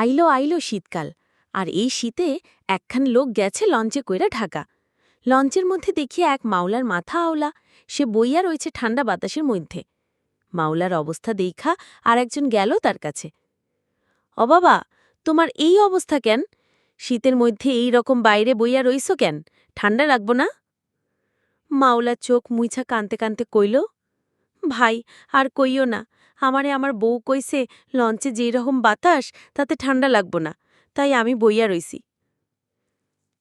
আইলো আইলো শীতকাল, আর এই শীতে একখান লোক গেছে লঞ্চে কইরা ঢাকা। লঞ্চের মধ্যে দেখিয়া এক মাওলার মাথা আওলা, সে বইয়া রয়েছে ঠান্ডা বাতাসের মধ্যে। মাওলার অবস্থা দেখা আর একজন গেল তার কাছে। ও বাবা, তোমার এই অবস্থা কেন? শীতের মধ্যে এই রকম বাইরে বইয়া রইছ কেন? ঠান্ডা লাগব না? মাওলার চোখ মুইছা কানতে কানতে কইল, ভাই, আর কইও না আমারে আমার বউ কইছে, লঞ্চে যেই রকম বাতাস, তাতে ঠান্ডা লাগব না। তাই আমি বইয়া রইছি।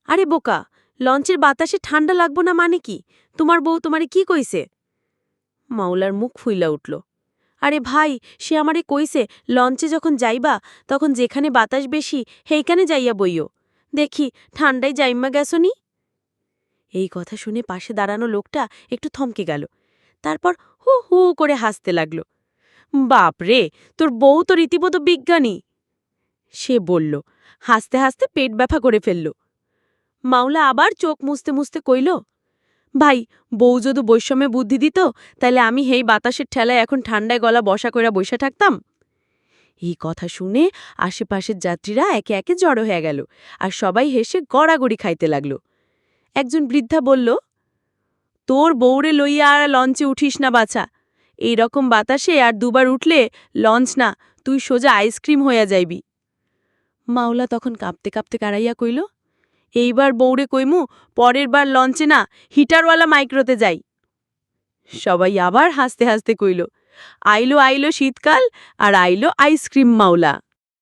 আরে বোকা, লঞ্চের বাতাসে ঠান্ডা লাগব না মানে কি? তোমার বউ তোমারে কি কইছে? মাওলার মুখ ফুইলা উঠল। আরে ভাই, সে আমারে কইছে, লঞ্চে যখন যাইবা, তখন যেখানে বাতাস বেশি, সেইখানে যাইয়া বইও দেখি, ঠান্ডায় যাইম্মা গেছনি এই কথা শুনে পাশে দাঁড়ানো লোকটা একটু থমকে গেল। তারপর হু হু করে হাসতে লাগল। বাপ রে তোর বউ তো রীতিমতো বিজ্ঞানী। সে বলল, হাসতে হাসতে পেট ব্যথা করে ফেলল। মাওলা আবার চোখ মুছতে মুছতে কইল, ভাই, বউ যদি বৈষম্যে বুদ্ধি দিত, তাইলে আমি হেই বাতাসের ঠেলায় এখন ঠান্ডায় গলা বসা কইরা বসে থাকতাম। এই কথা শুনে আশেপাশের যাত্রীরা একে একে জড়ো হয়ে গেল, আর সবাই হেসে গড়াগড়ি খাইতে লাগল। একজন বৃদ্ধা বলল, তোর বউরে লইয়া আর লঞ্চে উঠিস না বাছা এই রকম বাতাসে আর দুবার উঠলে, লঞ্চ না, তুই সোজা আইসক্রিম হইয়া যাইবি। মাওলা তখন কাঁপতে কাঁপতে কারাইয়া কইল, এইবার বউরে কইমু, পরের বার লঞ্চে না, হিটারওয়ালা মাইক্রোতে যাই। সবাই আবার হাসতে হাসতে কইল, আইলো আইলো শীতকাল আর আইলো আইসক্রিম মাওলা।